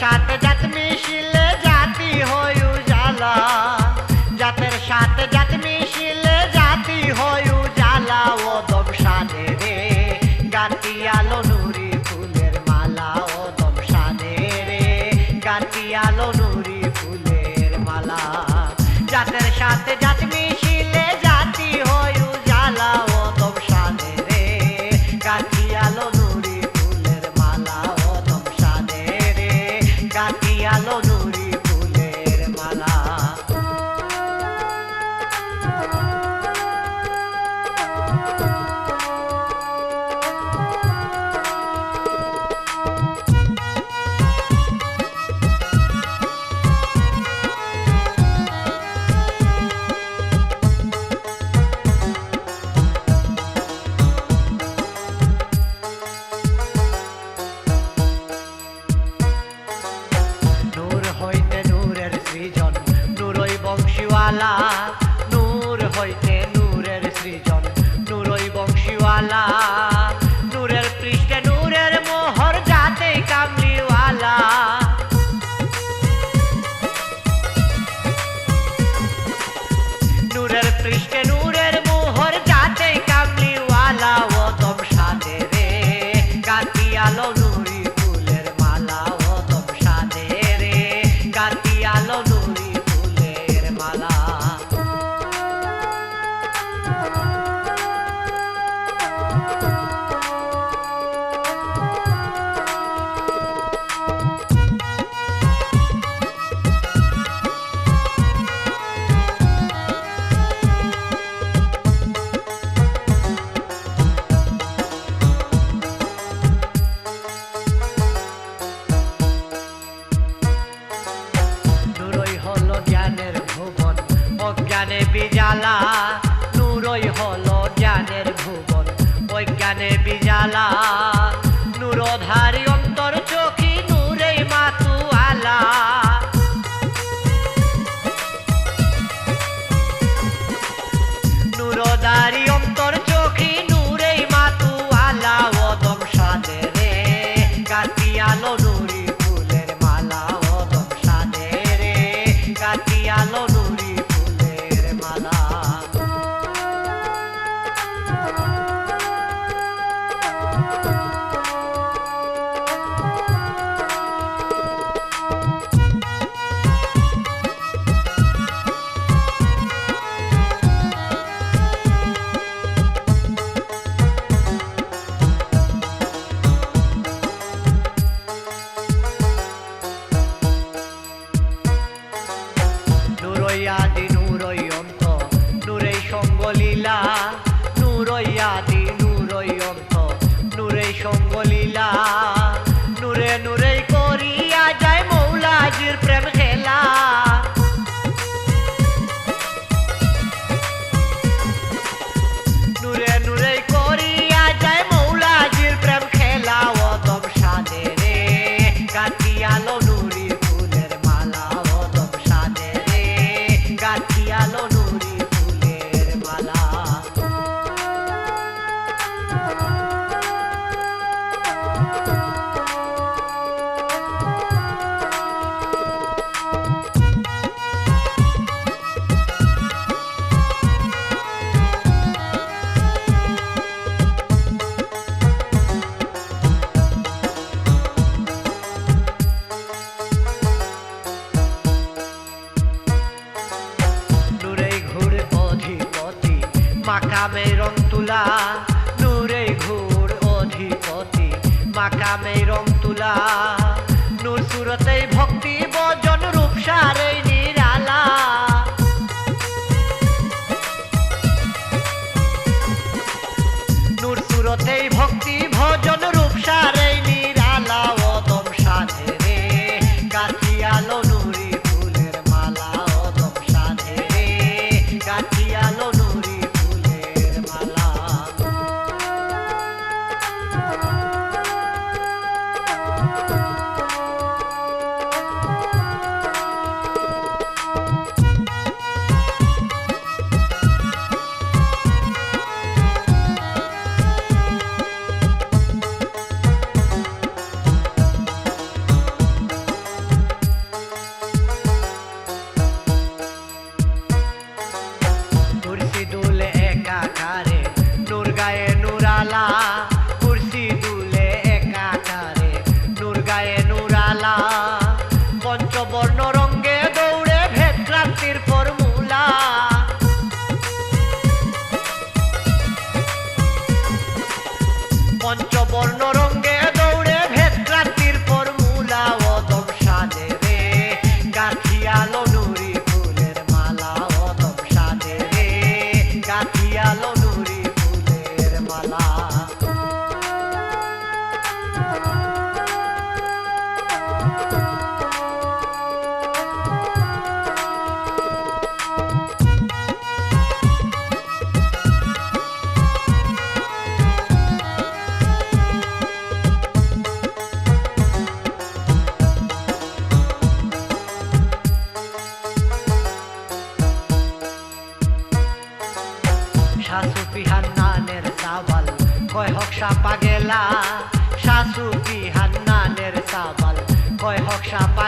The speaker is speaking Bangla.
সাথে জাত মিশিলে জাতি হয় উজালা। জাতের জাত জাতি হয় উজালা। ও রে, গাতি আলো নুরি ফুলের মালা। ও দম রে, গাতি আলো নুরি ফুলের মালা। জাতের সাত জাত মিশিলে I know. মাকামে রং তুলা। সাপা গেলা শাশুড়ি হান্নানের সাবাল। কয় হক সাপা